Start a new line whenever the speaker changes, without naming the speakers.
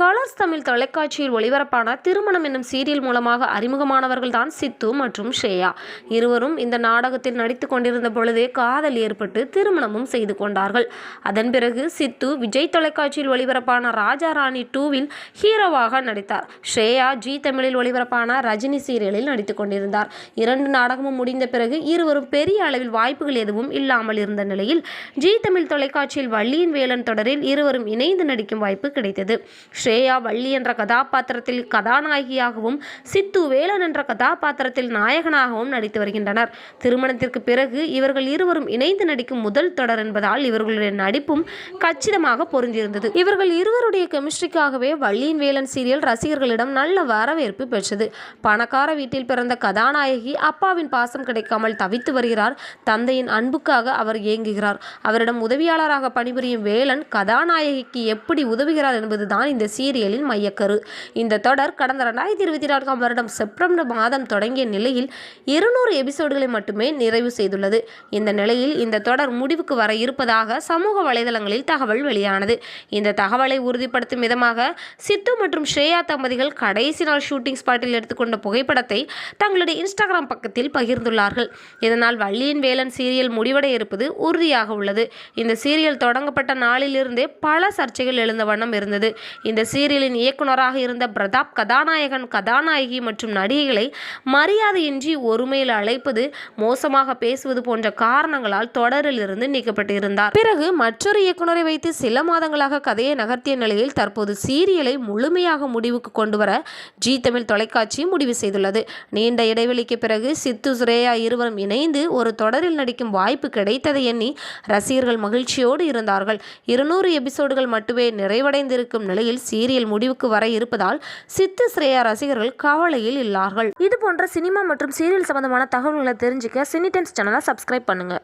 Colours Tamil தொலைக்காட்சியில் ஒளிபரப்பான திருமணம் என்னும் சீரியல் மூலமாக அறிமுகமானவர்கள் தான் சித்து மற்றும் ஸ்ரேயா. இருவரும் இந்த நாடகத்தில் நடித்து கொண்டிருந்த பொழுதே காதல் ஏற்பட்டு திருமணமும் செய்து கொண்டார்கள். அதன் பிறகு சித்து விஜய் தொலைக்காட்சியில் ஒளிபரப்பான ராஜா ராணி டூவில் ஹீரோவாக நடித்தார். ஸ்ரேயா ஜி தமிழில் ஒளிபரப்பான ரஜினி சீரியலில் நடித்து கொண்டிருந்தார். இரண்டு நாடகமும் முடிந்த பிறகு இருவரும் பெரிய அளவில் வாய்ப்புகள் எதுவும் இல்லாமல் இருந்த நிலையில் ஜி தமிழ் தொலைக்காட்சியில் வள்ளியின் வேலன் தொடரில் இருவரும் இணைந்து நடிக்கும் வாய்ப்பு கிடைத்தது. ஸ்ரேயா வள்ளி என்ற கதாபாத்திரத்தில் கதாநாயகியாகவும் சித்து வேலன் என்ற கதாபாத்திரத்தில் நாயகனாகவும் நடித்து வருகின்றனர். திருமணத்திற்கு பிறகு இவர்கள் இருவரும் இணைந்து நடிக்கும் முதல் தொடர் என்பதால் இவர்களுடைய நடிப்பும் கச்சிதமாக பொருந்திருந்தது இவர்கள் இருவருடைய கெமிஸ்ட்ரிக்காகவே வள்ளியின் வேலன் சீரியல் ரசிகர்களிடம் நல்ல வரவேற்பு பெற்றது. பணக்கார வீட்டில் பிறந்த கதாநாயகி அப்பாவின் பாசம் கிடைக்காமல் தவித்து வருகிறார். தந்தையின் அன்புக்காக அவர் ஏங்குகிறார். அவரிடம் உதவியாளராக பணிபுரியும் வேலன் கதாநாயகிக்கு எப்படி உதவுகிறார் என்பதுதான் இந்த சீரியலின் மையக்கரு. இந்த தொடர் கடந்த ரெண்டாயிரத்தி இருபத்தி நான்காம் வருடம் செப்டம்பர் மாதம் தொடங்கிய நிலையில் இருநூறு எபிசோடுகளை மட்டுமே நிறைவு செய்துள்ளது. இந்த நிலையில் இந்த தொடர் முடிவுக்கு வர இருப்பதாக சமூக வலைதளங்களில் தகவல் வெளியானது. இந்த தகவலை உறுதிப்படுத்தும் விதமாக சித்து மற்றும் ஸ்ரேயா தம்பதிகள் கடைசி நாள் ஷூட்டிங் ஸ்பாட்டில் எடுத்துக்கொண்ட புகைப்படத்தை தங்களுடைய இன்ஸ்டாகிராம் பக்கத்தில் பகிர்ந்துள்ளார்கள். இதனால் வள்ளியின் வேலன் சீரியல் முடிவடைய இருப்பது உறுதியாக உள்ளது. இந்த சீரியல் தொடங்கப்பட்ட நாளிலிருந்தே பல சர்ச்சைகள் எழுந்த வண்ணம் இருந்தது. இந்த சீரியலின் இயக்குனராக இருந்த பிரதாப் கதாநாயகன் கதாநாயகி மற்றும் நடிகைகளை மரியாதையின்றி ஒருமையில் அழைப்பது மோசமாக பேசுவது போன்ற காரணங்களால் தொடரில் இருந்து நீக்கப்பட்டிருந்தார். பிறகு மற்றொரு இயக்குனரை வைத்து சில மாதங்களாக கதையை நகர்த்திய நிலையில் தற்போது சீரியலை முழுமையாக முடிவுக்கு கொண்டு வர ஜி தமிழ் தொலைக்காட்சி முடிவு செய்துள்ளது. நீண்ட இடைவெளிக்கு பிறகு சித்து சுரேயா இருவரும் இணைந்து ஒரு தொடரில் நடிக்கும் வாய்ப்பு கிடைத்ததை எண்ணி ரசிகர்கள் மகிழ்ச்சியோடு இருந்தார்கள். இருநூறு எபிசோடுகள் மட்டுமே நிறைவடைந்திருக்கும் நிலையில் சீரியல் முடிவுக்கு வர இருப்பதால் சித்து ஸ்ரேயா ரசிகர்கள் கவலையில் இல்லார்கள். இது போன்ற சினிமா மற்றும் சீரியல் சம்பந்தமான தகவல்களை தெரிஞ்சுக்க சினி டைம்ஸ் சேனலை சப்ஸ்கிரைப் பண்ணுங்க.